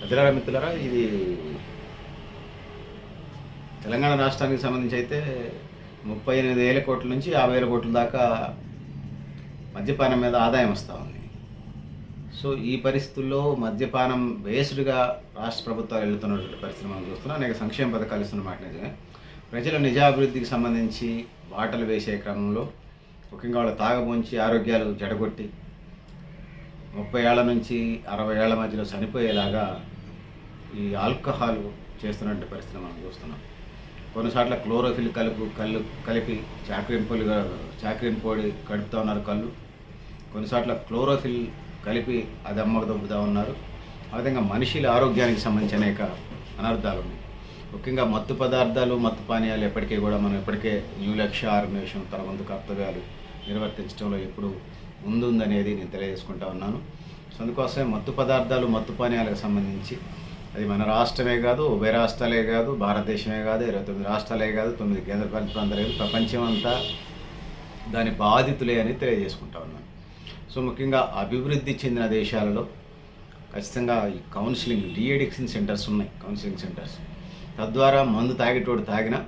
మిత్రులారా మిత్రులారా ఇది తెలంగాణ రాష్ట్రానికి సంబంధించి అయితే ముప్పై ఎనిమిది వేల కోట్ల నుంచి యాభై వేల కోట్ల దాకా మద్యపానం మీద ఆదాయం వస్తూ ఉంది. సో ఈ పరిస్థితుల్లో మద్యపానం బేస్డ్గా రాష్ట్ర ప్రభుత్వాలు వెళ్తున్నటువంటి పరిస్థితి మనం చూస్తున్నాం. అనేక సంక్షేమ పథకాలు ఇస్తున్న మాట నిజమే. ప్రజల నిజాభివృద్ధికి సంబంధించి బాటలు వేసే క్రమంలో ముఖ్యంగా వాళ్ళు తాగబోంచి ఆరోగ్యాలు జడగొట్టి ముప్పై ఏళ్ళ నుంచి అరవై ఏళ్ళ మధ్యలో చనిపోయేలాగా ఈ ఆల్కహాల్ చేస్తున్నటువంటి పరిస్థితి మనం చూస్తున్నాం. కొన్నిసార్లు క్లోరోఫిల్ కలుపు కళ్ళు కలిపి చాక్రీన్ పొలిగా పొడి కడుపుతూ ఉన్నారు కళ్ళు. కొన్నిసార్లు క్లోరోఫిల్ కలిపి అది అమ్మకు దొబ్బుతూ ఉన్నారు. ఆ విధంగా మనిషిల ఆరోగ్యానికి సంబంధించి అనేక అనర్థాలు ఉన్నాయి. ముఖ్యంగా మత్తు పదార్థాలు మత్తు పానీయాలు ఎప్పటికీ కూడా మనం ఇప్పటికే న్యూ లక్ష్య ఆర్గనైజేషన్ తన వంతు కర్తవ్యాలు నిర్వర్తించడంలో ఎప్పుడు ముందుందనేది నేను తెలియజేసుకుంటా ఉన్నాను. సో అందుకోసమే మత్తు పదార్థాలు మత్తు పానీయాలకు సంబంధించి అది మన రాష్ట్రమే కాదు ఉభయ రాష్ట్రాలే కాదు భారతదేశమే కాదు ఇరవై తొమ్మిది రాష్ట్రాలే కాదు తొమ్మిది కేంద్ర పాలిత ప్రాంతాలే కాదు ప్రపంచం అంతా దాని బాధితులే అని తెలియజేసుకుంటా ఉన్నాను. సో ముఖ్యంగా అభివృద్ధి చెందిన దేశాలలో ఖచ్చితంగా ఈ కౌన్సిలింగ్ డిఎడిక్షన్ సెంటర్స్ ఉన్నాయి కౌన్సిలింగ్ సెంటర్స్. తద్వారా మందు తాగేటోడు తాగినా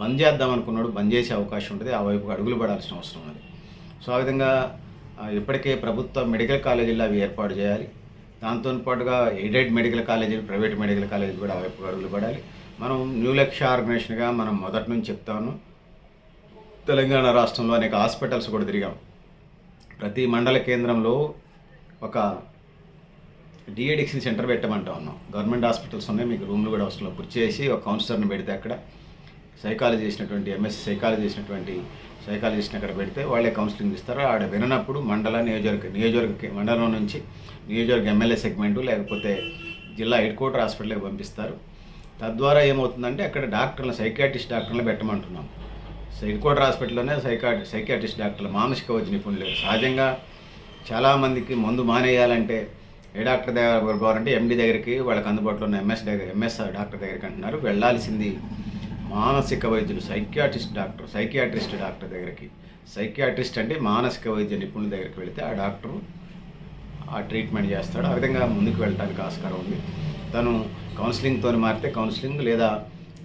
బంద్ చేద్దాం అనుకున్నాడు బంద్ చేసే అవకాశం ఉంటుంది ఆ వైపుకు అడుగులు పడాల్సిన అవసరం ఉన్నది. సో ఆ విధంగా ఇప్పటికే ప్రభుత్వ మెడికల్ కాలేజీలు అవి ఏర్పాటు చేయాలి. దాంతో పాటుగా ఎయిడెడ్ మెడికల్ కాలేజీలు ప్రైవేట్ మెడికల్ కాలేజీలు కూడా వైపు అడుగులు పడాలి. మనం న్యూ లక్ష ఆర్గనైజేషన్గా మనం మొదటి నుంచి చెప్తాను. తెలంగాణ రాష్ట్రంలో అనేక హాస్పిటల్స్ కూడా తిరిగాం. ప్రతి మండల కేంద్రంలో ఒక డిఎడిక్షన్ సెంటర్ పెట్టమంటా ఉన్నాం. గవర్నమెంట్ హాస్పిటల్స్ ఉన్నాయి మీకు రూమ్లు కూడా అవసరం పూర్తి చేసి ఒక కౌన్సిలర్ని పెడితే అక్కడ. సైకాలజీ చేసినటువంటి ఎంఎస్ సైకాలజీ చేసినటువంటి సైకాలజిస్ట్ని అక్కడ పెడితే వాళ్ళే కౌన్సిలింగ్ ఇస్తారు. ఆడ విననప్పుడు మండల నియోజకవర్గ నియోజకవర్గ మండలం నుంచి నియోజకవర్గ ఎమ్మెల్యే సెగ్మెంటు లేకపోతే జిల్లా హెడ్ క్వార్టర్ హాస్పిటల్కి పంపిస్తారు. తద్వారా ఏమవుతుందంటే అక్కడ డాక్టర్లు సైకాటిస్ట్ డాక్టర్లు పెట్టమంటున్నాం. హెడ్ క్వార్టర్ హాస్పిటల్లోనే సైకా సైకాటిస్ట్ డాక్టర్లు మానసిక వచ్చి నిపుణులు సహజంగా చాలామందికి మందు మానేయాలంటే ఏ డాక్టర్ దగ్గర పోవాలంటే ఎండి దగ్గరికి వాళ్ళకి అందుబాటులో ఉన్న ఎంఎస్ దగ్గర ఎంఎస్ డాక్టర్ దగ్గరికి అంటున్నారు. వెళ్ళాల్సింది మానసిక వైద్యులు సైకియాట్రిస్ట్ డాక్టర్ సైకియాట్రిస్ట్ డాక్టర్ దగ్గరికి. సైకియాట్రిస్ట్ అంటే మానసిక వైద్య నిపుణుల దగ్గరికి వెళితే ఆ డాక్టరు ఆ ట్రీట్మెంట్ చేస్తాడు. ఆ విధంగా ముందుకు వెళ్ళడానికి ఆస్కారం ఉంది. తను కౌన్సిలింగ్తో మారితే కౌన్సిలింగ్ లేదా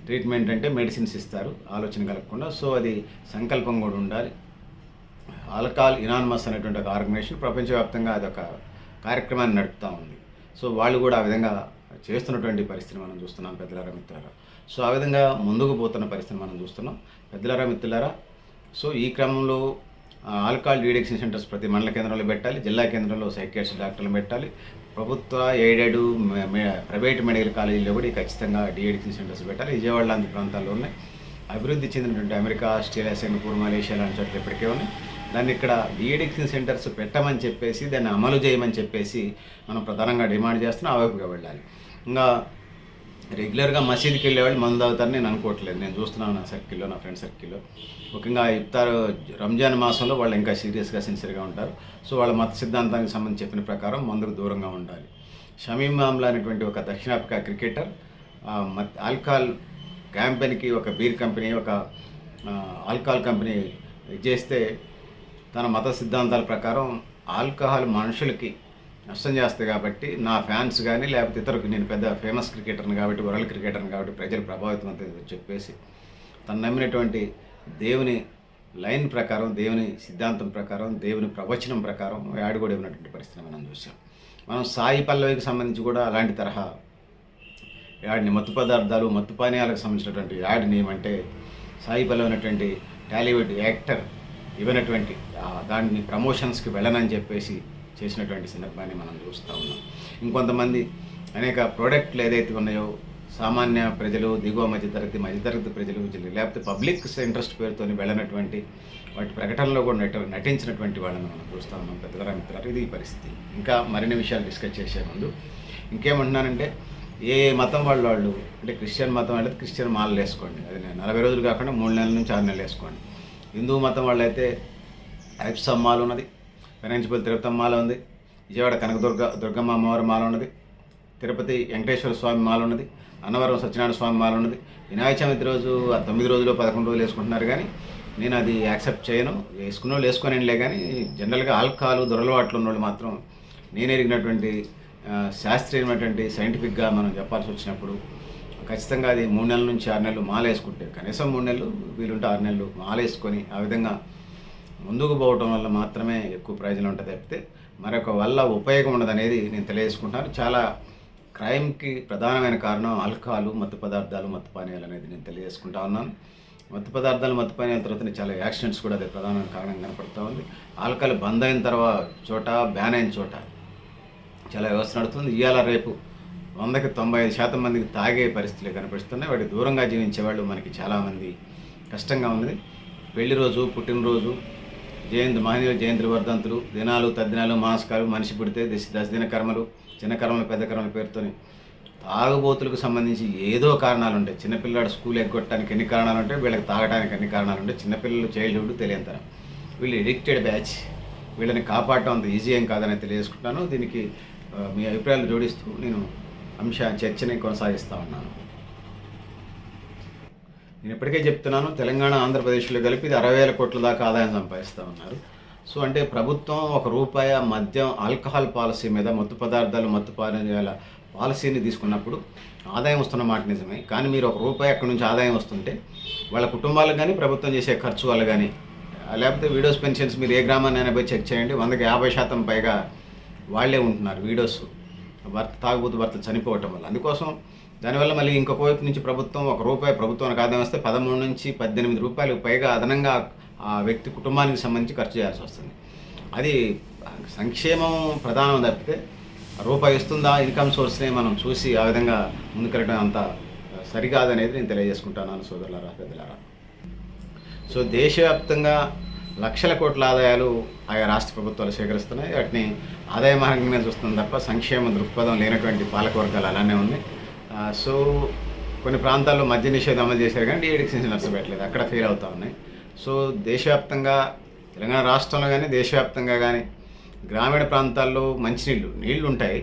ట్రీట్మెంట్ అంటే మెడిసిన్స్ ఇస్తారు. ఆలోచన కలగకుండా. సో అది సంకల్పం కూడా ఉండాలి. ఆల్కహాల్ ఇనానమస్ అనేటువంటి ఒక ఆర్గనైజేషన్ ప్రపంచవ్యాప్తంగా అదొక కార్యక్రమాన్ని నడుపుతూ ఉంది. సో వాళ్ళు కూడా ఆ విధంగా చేస్తున్నటువంటి పరిస్థితిని మనం చూస్తున్నాం పెద్దలారా మిత్రులారా. సో ఆ విధంగా ముందుకు పోతున్న పరిస్థితిని మనం చూస్తున్నాం. పెద్దలారా మిత్రులారా సో ఈ క్రమంలో ఆల్కహాల్ డీడెక్షన్ సెంటర్స్ ప్రతి మండల కేంద్రంలో పెట్టాలి జిల్లా కేంద్రంలో సైకియాట్రిస్ట్ డాక్టర్లు పెట్టాలి. ప్రభుత్వ ఎయిడెడ్ ప్రైవేట్ మెడికల్ కాలేజీలో కూడా ఖచ్చితంగా డిఎడిక్షన్ సెంటర్స్ పెట్టాలి. విజయవాడ లాంటి ప్రాంతాల్లో ఉన్నాయి. అభివృద్ధి చెందినటువంటి అమెరికా ఆస్ట్రేలియా సింగపూర్ మలేషియా లాంటి చోట్ల ఇప్పటికే ఉన్నాయి. దాన్ని ఇక్కడ డిఎడిక్షన్ సెంటర్స్ పెట్టమని చెప్పేసి దాన్ని అమలు చేయమని చెప్పేసి మనం ప్రధానంగా డిమాండ్ చేస్తున్నాం. ఆ వైపుగా వెళ్ళాలి. ఇంకా రెగ్యులర్గా మసీదుకి వెళ్ళేవాళ్ళు మందు తాగుతారని నేను అనుకోవట్లేదు. నేను చూస్తున్నాను నా సర్కిల్లో నా ఫ్రెండ్ సర్కిల్లో. ముఖ్యంగా ఇఫ్తార్ రంజాన్ మాసంలో వాళ్ళు ఇంకా సీరియస్గా సిన్సియర్గా ఉంటారు. సో వాళ్ళ మత సిద్ధాంతానికి సంబంధించి చెప్పిన ప్రకారం మందుకు దూరంగా ఉండాలి. షమీమ్ మామ్లా అనేటువంటి ఒక దక్షిణాఫ్రికా క్రికెటర్ మత్ ఆల్కహాల్ క్యాంపెయిన్కి ఒక బీర్ కంపెనీ ఒక ఆల్కహాల్ కంపెనీ ఇది చేస్తే తన మత సిద్ధాంతాల ప్రకారం ఆల్కహాల్ మనుషులకి నష్టం చేస్తాయి కాబట్టి నా ఫ్యాన్స్ కానీ లేకపోతే ఇతరులకు నేను పెద్ద ఫేమస్ క్రికెటర్ని కాబట్టి వరల్డ్ క్రికెటర్ని కాబట్టి ప్రజలు ప్రభావితం అవుతుంది చెప్పేసి తను నమ్మినటువంటి దేవుని లైన్ ప్రకారం దేవుని సిద్ధాంతం ప్రకారం దేవుని ప్రవచనం ప్రకారం యాడ్ కూడా ఉన్నటువంటి పరిస్థితి మనం చూసాం మనం సాయి పల్లవికి సంబంధించి కూడా అలాంటి తరహా యాడిని మత్తు పదార్థాలు మత్తు పానీయాలకు సంబంధించినటువంటి యాడిని ఏమంటే సాయి పల్లవి అనేటువంటి టాలీవుడ్ యాక్టర్ ఇవ్వనటువంటి దాన్ని ప్రమోషన్స్కి వెళ్ళనని చెప్పేసి చేసినటువంటి సందర్భాన్ని మనం చూస్తూ ఉన్నాం. ఇంకొంతమంది అనేక ప్రోడక్ట్లు ఏదైతే ఉన్నాయో సామాన్య ప్రజలు దిగువ మధ్యతరగతి మధ్యతరగతి ప్రజలు లేకపోతే పబ్లిక్ ఇంట్రెస్ట్ పేరుతో వెళ్ళినటువంటి వాటి ప్రకటనలో కూడా నట నటించినటువంటి వాళ్ళని మనం చూస్తూ ఉన్నాం. పెద్దగా మిత్రులు ఇది ఈ పరిస్థితి. ఇంకా మరిన్ని విషయాలు డిస్కస్ చేసే ముందు ఇంకేమంటున్నానంటే ఏ మతం వాళ్ళు వాళ్ళు అంటే క్రిస్టియన్ మతం వాళ్ళైతే క్రిస్టియన్ మాలలు వేసుకోండి. అది నలభై రోజులు కాకుండా మూడు నెలల నుంచి ఆరు నెలలు వేసుకోండి. హిందూ మతం వాళ్ళైతే ఐప్సమ్ మాల్ ఉన్నది పెనంచిపల్లి తిరుపతి మాల ఉంది. విజయవాడ కనకదుర్గ దుర్గమ్మ అమ్మవారి మాల ఉన్నది. తిరుపతి వెంకటేశ్వర స్వామి మాల ఉన్నది. అన్నవరం సత్యనారాయణ స్వామి మాల ఉన్నది. వినాయక చవితి రోజు ఆ తొమ్మిది రోజులు పదకొండు రోజులు వేసుకుంటున్నారు కానీ నేను అది యాక్సెప్ట్ చేయను. వేసుకున్న వాళ్ళు వేసుకొనిలే కానీ జనరల్గా ఆల్కహాల్ దురలవాట్లు ఉన్న వాళ్ళు మాత్రం నేను ఎరిగినటువంటి శాస్త్రీయమైనటువంటి సైంటిఫిక్గా మనం చెప్పాల్సి వచ్చినప్పుడు ఖచ్చితంగా అది మూడు నెలల నుంచి ఆరు నెలలు మాల వేసుకుంటే కనీసం మూడు నెలలు వీలుంటే ఆరు నెలలు మాల వేసుకొని ఆ విధంగా ముందుకు పోవటం వల్ల మాత్రమే ఎక్కువ ప్రయోజనం ఉంటుంది తప్పితే మరొక వల్ల ఉపయోగం ఉండదనేది నేను తెలియజేసుకుంటాను చాలా క్రైమ్కి ప్రధానమైన కారణం ఆల్కహాలు మత్తు పదార్థాలు మత్తు పానీయాలు అనేది నేను తెలియజేసుకుంటా ఉన్నాను. మత్తు పదార్థాలు మత్తు పానీయాల తర్వాత చాలా యాక్సిడెంట్స్ కూడా అది ప్రధాన కారణం కనపడుతూ ఉంది. ఆల్కహాల్ బంద్ అయిన తర్వాత చోట బ్యాన్ అయిన చోట చాలా వ్యవస్థ నడుస్తుంది. ఇవాళ రేపు వందకి తొంభై ఐదు శాతం మందికి తాగే పరిస్థితులు కనిపిస్తున్నాయి వాటి దూరంగా జీవించే వాళ్ళు మనకి చాలామంది కష్టంగా ఉంది పెళ్ళి రోజు పుట్టినరోజు జయంతి మహనీయుల జయంతి వర్ధంతులు దినాలు తద్దినాలు మాస్కాలు మనిషి పుడితే దశ దశదిన కర్మలు చిన్న కర్మలు పెద్ద కర్మల పేరుతోని తాగుబోతులకు సంబంధించి ఏదో కారణాలు ఉంటాయి చిన్నపిల్లాడు స్కూల్ ఎగ్గొట్టడానికి ఎన్ని కారణాలు ఉంటాయి వీళ్ళకి తాగడానికి ఎన్ని కారణాలు ఉంటాయి చిన్నపిల్లలు చైల్డ్హుడ్ తెలియంతరం. వీళ్ళు ఎడిక్టెడ్ బ్యాచ్. వీళ్ళని కాపాడటం అంత ఈజీ ఏం కాదని తెలియజేసుకుంటాను దీనికి మీ అభిప్రాయాలు జోడిస్తూ నేను అంశ చర్చని కొనసాగిస్తూ ఉన్నాను. నేను ఇప్పటికే చెప్తున్నాను తెలంగాణ ఆంధ్రప్రదేశ్లో కలిపి ఇది అరవై వేల కోట్ల దాకా ఆదాయం సంపాదిస్తూ ఉన్నారు. సో అంటే ప్రభుత్వం ఒక రూపాయి మద్యం ఆల్కహాల్ పాలసీ మీద మత్తు పదార్థాలు మత్తు పానీయాల పాలసీని తీసుకున్నప్పుడు ఆదాయం వస్తున్న మాట నిజమే. కానీ మీరు ఒక రూపాయి అక్కడి నుంచి ఆదాయం వస్తుంటే వాళ్ళ కుటుంబాలకు కానీ ప్రభుత్వం చేసే ఖర్చు వల్ల కానీ లేకపోతే వీడియోస్ పెన్షన్స్ మీరు ఏ గ్రామాన్ని పోయి చెక్ చేయండి వందకి యాభై శాతం పైగా వాళ్ళే ఉంటున్నారు వీడియోస్. భర్త తాగుబోతు భర్త చనిపోవటం వల్ల. అందుకోసం దానివల్ల మళ్ళీ ఇంకొక వైపు నుంచి ప్రభుత్వం ఒక రూపాయి ప్రభుత్వానికి ఆదాయం వస్తే పదమూడు నుంచి పద్దెనిమిది రూపాయలకు పైగా అదనంగా ఆ వ్యక్తి కుటుంబానికి సంబంధించి ఖర్చు చేయాల్సి వస్తుంది. అది సంక్షేమం ప్రధానం తప్పితే రూపాయి ఇస్తుందా ఇన్కమ్ సోర్స్ని మనం చూసి ఆ విధంగా ముందుకెళ్ళడం అంత సరికాదనేది నేను తెలియజేసుకుంటాను సోదరులారా పెద్దలారా. సో దేశవ్యాప్తంగా లక్షల కోట్ల ఆదాయాలు ఆయా రాష్ట్ర ప్రభుత్వాలు సేకరిస్తున్నాయి. వాటిని ఆదాయ మార్గంగా చూస్తుంది తప్ప సంక్షేమ దృక్పథం లేనటువంటి పాలకవర్గాలు అలానే ఉన్నాయి. సో కొన్ని ప్రాంతాల్లో మద్య నిషేధం అమలు చేశారు కానీ డీఎడిక్షన్స్ నష్టపెట్టలేదు. అక్కడ ఫెయిల్ అవుతా ఉన్నాయి. సో దేశవ్యాప్తంగా తెలంగాణ రాష్ట్రంలో కానీ దేశవ్యాప్తంగా కానీ గ్రామీణ ప్రాంతాల్లో మంచినీళ్ళు నీళ్ళు ఉంటాయి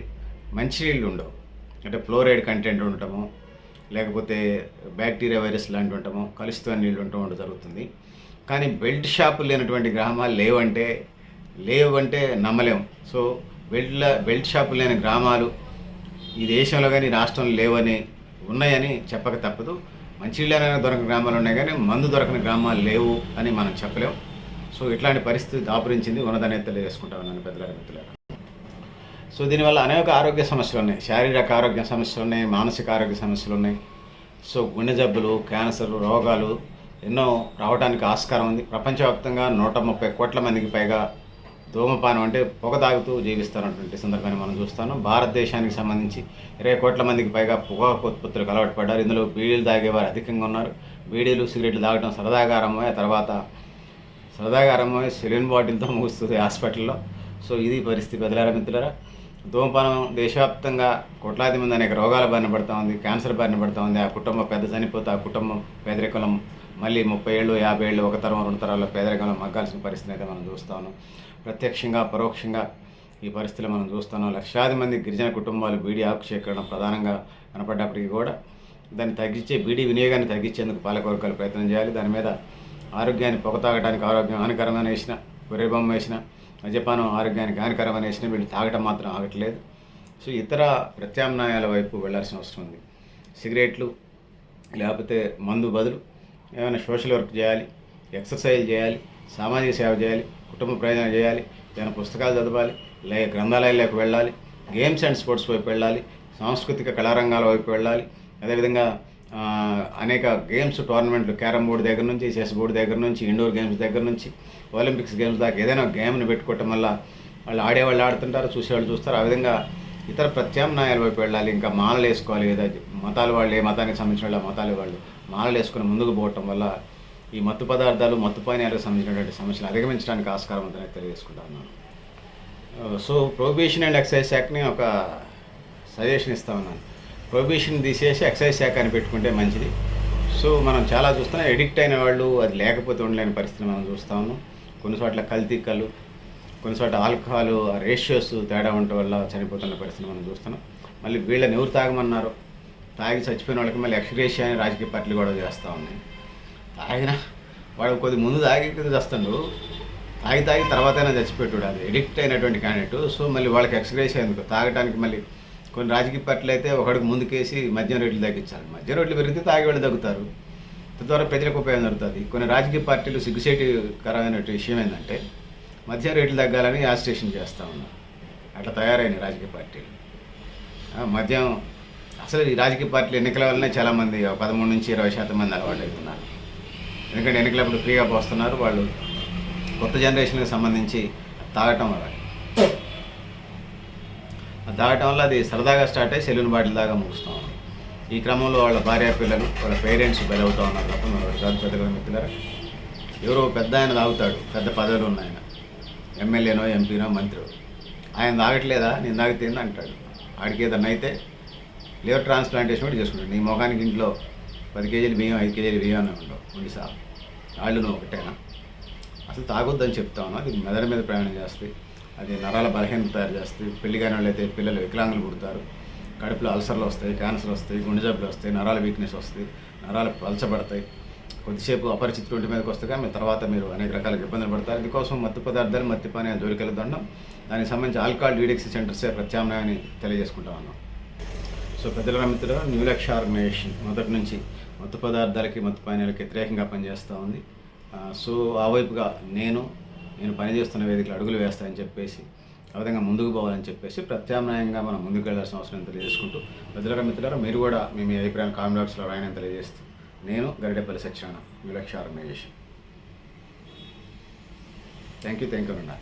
మంచినీళ్ళు ఉండవు అంటే ఫ్లోరైడ్ కంటెంట్ ఉండటము లేకపోతే బ్యాక్టీరియా వైరస్ లాంటి ఉండటము కలుషితమైన నీళ్ళు ఉండటం ఉండటం జరుగుతుంది. కానీ బెల్ట్ షాపులు లేనటువంటి గ్రామాలు లేవంటే లేవంటే నమ్మలేం. సో బెల్ట్ బెల్ట్ షాపులు లేని గ్రామాలు ఈ దేశంలో కానీ రాష్ట్రంలో లేవని ఉన్నాయని చెప్పక తప్పదు. మంచినీళ్ళైనా దొరకని గ్రామాలు ఉన్నాయి కానీ మందు దొరకని గ్రామాలు లేవు అని మనం చెప్పలేం. సో ఇట్లాంటి పరిస్థితి దాపురించింది ఉన్నదనే తెలియజేసుకుంటా ఉన్నాను పెద్దల మిత్రులారా. సో దీనివల్ల అనేక ఆరోగ్య సమస్యలు ఉన్నాయి. శారీరక ఆరోగ్య సమస్యలు ఉన్నాయి మానసిక ఆరోగ్య సమస్యలు ఉన్నాయి. సో గుండె జబ్బులు క్యాన్సర్ రోగాలు ఎన్నో రావడానికి ఆస్కారం ఉంది. ప్రపంచవ్యాప్తంగా నూట ముప్పై కోట్ల మందికి పైగా ధూమపానం అంటే పొగ తాగుతూ జీవిస్తున్నటువంటి సందర్భాన్ని మనం చూస్తాను. భారతదేశానికి సంబంధించి ఇరవై కోట్ల మందికి పైగా పొగాకు ఉత్పత్తులకు అలవాటు పడ్డారు. ఇందులో బీడీలు తాగేవారు అధికంగా ఉన్నారు. బీడీలు సిగరెట్లు తాగడం సరదాగా ఆరంభమై తర్వాత సరదాగా ఆరంభమై సెలిన్ బాటిల్తో ముగుస్తుంది హాస్పిటల్లో. సో ఇది పరిస్థితి బదిలారా మిత్రులరా? ధూమపానం దేశవ్యాప్తంగా కోట్లాది మంది అనేక రోగాల బారిన పడుతూ ఉంది క్యాన్సర్ బారిన పడుతూ ఉంది. ఆ కుటుంబం పెద్ద చనిపోతే ఆ కుటుంబం పేదరికలం మళ్ళీ ముప్పై ఏళ్ళు యాభై ఏళ్ళు ఒక తరం రెండు తరాల్లో పేదరికంలో మగ్గాల్సిన పరిస్థితిని అయితే మనం చూస్తాను ప్రత్యక్షంగా పరోక్షంగా ఈ పరిస్థితులు మనం చూస్తున్నాం లక్షాది మంది గిరిజన కుటుంబాలు బీడీ ఆకు సేకరణ ప్రధానంగా కనపడ్డప్పటికీ కూడా దాన్ని తగ్గించే బీడీ వినియోగాన్ని తగ్గించేందుకు పాలకవర్గాలు ప్రయత్నం చేయాలి. దాని మీద ఆరోగ్యాన్ని పొగ తాగడానికి ఆరోగ్యం హానికరమైన వేసిన గొర్రె వేసిన మద్యపానం ఆరోగ్యానికి హానికరమైన వేసిన వీళ్ళు తాగటం మాత్రం ఆగట్లేదు. సో ఇతర ప్రత్యామ్నాయాల వైపు వెళ్ళాల్సిన అవసరం ఉంది. సిగరెట్లు లేకపోతే మందు బదులు ఏమైనా సోషల్ వర్క్ చేయాలి ఎక్సర్సైజ్ చేయాలి సామాజిక సేవ చేయాలి కుటుంబ ప్రయోజనం చేయాలి ఏమైనా పుస్తకాలు చదవాలి లేక గ్రంథాలయాలకు వెళ్ళాలి గేమ్స్ అండ్ స్పోర్ట్స్ వైపు వెళ్ళాలి సాంస్కృతిక కళారంగాల వైపు వెళ్ళాలి అదేవిధంగా అనేక గేమ్స్ టోర్నమెంట్లు క్యారమ్ బోర్డు దగ్గర నుంచి చెస్ బోర్డు దగ్గర నుంచి ఇండోర్ గేమ్స్ దగ్గర నుంచి ఒలింపిక్స్ గేమ్స్ దాకా ఏదైనా గేమ్ని పెట్టుకోవటం వల్ల వాళ్ళు ఆడేవాళ్ళు ఆడుతుంటారు చూసేవాళ్ళు చూస్తారు. ఆ విధంగా ఇతర ప్రత్యామ్నాయాల వైపు వెళ్ళాలి ఇంకా మాలలు వేసుకోవాలి ఏదో మతాలు వాళ్ళు ఏ మతానికి సంబంధించిన వాళ్ళు మతాలు వాళ్ళు. మాలలు వేసుకుని ముందుకు పోవటం వల్ల ఈ మత్తు పదార్థాలు మత్తు పానీయాలకు సంబంధించినటువంటి సమస్యలు అధిగమించడానికి ఆస్కారం ఉందని తెలియజేసుకుంటాను సో ప్రొబిషన్ అండ్ ఎక్సైజ్ శాఖని ఒక సజెషన్ ఇస్తా ఉన్నాను. ప్రొబిషన్ తీసేసి ఎక్సైజ్ శాఖ అని పెట్టుకుంటే మంచిది. సో మనం చాలా చూస్తున్నాం ఎడిక్ట్ అయిన వాళ్ళు అది లేకపోతే ఉండలేని పరిస్థితిని మనం చూస్తా ఉన్నాం. కొన్ని చోట్ల కల్తీ కళ్ళు కొన్ని చోట్ల ఆల్కహాల్ రేషియోస్ తేడా ఉండటం వల్ల చనిపోతున్న పరిస్థితి మనం చూస్తున్నాం. మళ్ళీ వీళ్ళని ఎవరు తాగమన్నారు? తాగి చచ్చిపోయిన వాళ్ళకి మళ్ళీ ఎక్స్గ్రేషియా అని రాజకీయ పార్టీలు కూడా చేస్తూ ఉన్నాయి. తాగిన వాడు కొద్ది ముందు తాగి చేస్తాడు. తాగి తాగి తర్వాతైనా చచ్చిపెట్టాడు అది. ఎడిక్ట్ అయినటువంటి క్యాండిడేట్ సో మళ్ళీ వాళ్ళకి ఎక్స్గ్రేషియా ఎందుకు? తాగడానికి మళ్ళీ కొన్ని రాజకీయ పార్టీలు అయితే ఒకడికి ముందుకేసి మద్యం రేట్లు తగ్గించాలి. మద్యం రేట్లు పెరిగితే తాగి వాళ్ళు తగ్గుతారు. తద్వారా ప్రజలకు ఉపయోగం జరుగుతుంది. కొన్ని రాజకీయ పార్టీలు సిగ్గుసేటికరమైన విషయం ఏంటంటే మద్యం రేట్లు తగ్గాలని యాజిటేషన్ చేస్తూ ఉన్నారు. అట్లా తయారైన రాజకీయ పార్టీలు. మద్యం అసలు ఈ రాజకీయ పార్టీలు ఎన్నికల వల్లనే చాలామంది ఒక పదమూడు నుంచి ఇరవై శాతం మంది అలవాటు అవుతున్నారు ఎందుకంటే ఎన్నికలప్పుడు ఫ్రీగా పోస్తున్నారు వాళ్ళు. కొత్త జనరేషన్కి సంబంధించి తాగటం వల్ల. తాగటం వల్ల అది సరదాగా స్టార్ట్ అయ్యి సెలూన్ బాటిల్ దాకా ముగుస్తూ ఉంది. ఈ క్రమంలో వాళ్ళ భార్య పిల్లలు వాళ్ళ పేరెంట్స్ బలవుతూ ఉన్నారు తప్ప మరొకటి కాదు పెద్దగా మిత్రులారా. ఎవరో పెద్ద ఆయన తాగుతాడు పెద్ద పదవులు ఉన్నాయి ఆయన. ఎమ్మెల్యేనో ఎంపీనో మంత్రి ఆయన తాగట్లేదా? నేను తాగితేంది అంటాడు. ఆడికి ఏదన్నా అయితే లివర్ ట్రాన్స్ప్లాంటేషన్ కూడా చేసుకుంటాడు నీ ముఖానికి ఇంట్లో పది కేజీలు బియ్యం ఐదు కేజీలు బియ్యం అని ఉండవు. ఉండి సార్ వాళ్ళు నువ్వు ఒకటేనా అసలు తాగొద్దని చెప్తాను అది మెదడు మీద ప్రయాణం చేస్తుంది అది నరాల బలహీనత తయారు చేస్తుంది పెళ్ళి కాని వాళ్ళు అయితే పిల్లలు వికలాంగులు పుడతారు. కడుపులో అల్సర్లు వస్తాయి క్యాన్సర్ వస్తాయి గుండె జబ్బులు వస్తాయి నరాల వీక్నెస్ వస్తాయి నరాలు పలచబడతాయి. కొద్దిసేపు అపరిచిత ఒంటి మీదకి వస్తే కానీ తర్వాత మీరు అనేక రకాల ఇబ్బందులు పడతారు. దీనికోసం మత్తు పదార్థాలు మత్తి పానీయాలు జోలికెళ్ళదండం దానికి సంబంధించి ఆల్కహాల్ డీడెక్స్ సెంటర్సే ప్రత్యామ్నాయాన్ని తెలియజేసుకుంటా ఉన్నాం. సో పెద్దల మిత్రులు న్యూ లక్ష్య ఆర్గనైజేషన్ మొదటి నుంచి మత్తు పదార్థాలకి మత్తు పానీయాలకి వ్యతిరేకంగా పనిచేస్తూ ఉంది. సో ఆ వైపుగా నేను నేను పనిచేస్తున్న వేదికలు అడుగులు వేస్తాయని చెప్పేసి ఆ విధంగా ముందుకు పోవాలని చెప్పేసి ప్రత్యామ్నాయంగా మనం ముందుకు వెళ్ళాల్సిన అవసరం తెలియజేసుకుంటూ ప్రజల మిత్రులారా మీరు కూడా మీ మీ అభిప్రాయం కామెంట్ బాక్స్లో రాయని తెలియజేస్తూ నేను Garidepalli Satyanarayana new Lakshya organisation thank you thank you అన్న